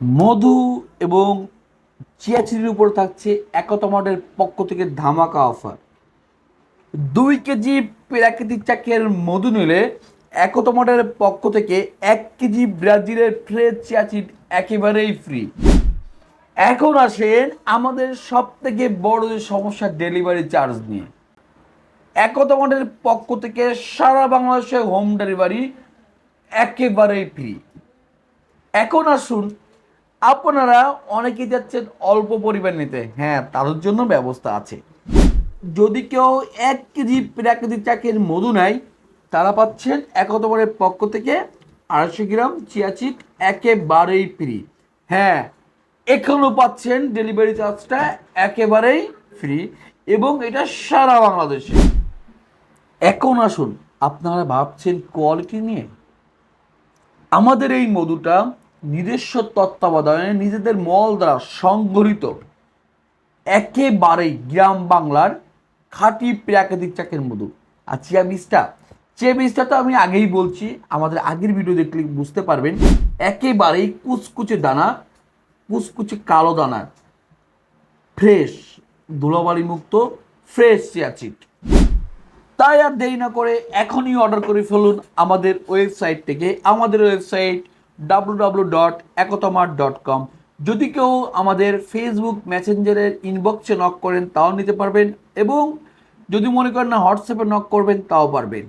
মধু এবং চিয়াচিরির উপর থাকছে একতমাটের পক্ষ থেকে ধামাকা অফার। দুই কেজি প্রাকৃতিক চাকের মধু নিলে একতমাটের পক্ষ থেকে এক কেজি ব্রাজিলের ফ্রেশ চিয়াচিট একেবারেই ফ্রি এখন আসেন আমাদের সব থেকে বড় যে সমস্যা ডেলিভারি চার্জ নিয়ে। একতমাটের পক্ষ থেকে সারা বাংলাদেশে হোম ডেলিভারি একেবারেই ফ্রি এখন আসুন আপনারা অনেকে যাচ্ছেন অল্প পরিমাণ নিতে। হ্যাঁ তাদের জন্য ব্যবস্থা আছে। যদি কেউ এক কেজি প্রাকৃতিক চাকের মধু নেয়, তারা পাচ্ছেন একতবারের পক্ষ থেকে আড়াইশো গ্রাম চিয়াচিট একেবারেই ফ্রি। হ্যাঁ এখানেও পাচ্ছেন ডেলিভারি চার্জটা একেবারেই ফ্রি এবং এটা সারা বাংলাদেশে। এখন আসুন, আপনারা ভাবছেন কোয়ালিটি নিয়ে? আমাদের এই মধুটা নিজস্ব তত্ত্বাবধানে নিজেদের মল দ্বারা সংগঠিত একেবারেই গ্রাম বাংলার খাঁটি প্রাকৃতিক চাকের মধু। আর চিয়া বীজটা চিয়া বীজটা তো আমি আগেই বলছি, আমাদের আগের ভিডিও দেখলে বুঝতে পারবেন, একেবারেই কুচকুচে দানা, কুচকুচে কালো দানা। ফ্রেশ ধুলোবালি মুক্ত ফ্রেশ চিয়াচিট তাই আর দেরি না করে এখনই অর্ডার করে ফেলুন আমাদের ওয়েবসাইট থেকে। আমাদের ওয়েবসাইট ডাব্লু ডট একতমার ডট কম যদি কেউ আমাদের ফেসবুক মেসেঞ্জারের ইনবক্সে নক করেন, তাও নিতে পারবেন এবং যদি মনে করেন না হোয়াটসঅ্যাপে নক করবেন, তাও পারবেন।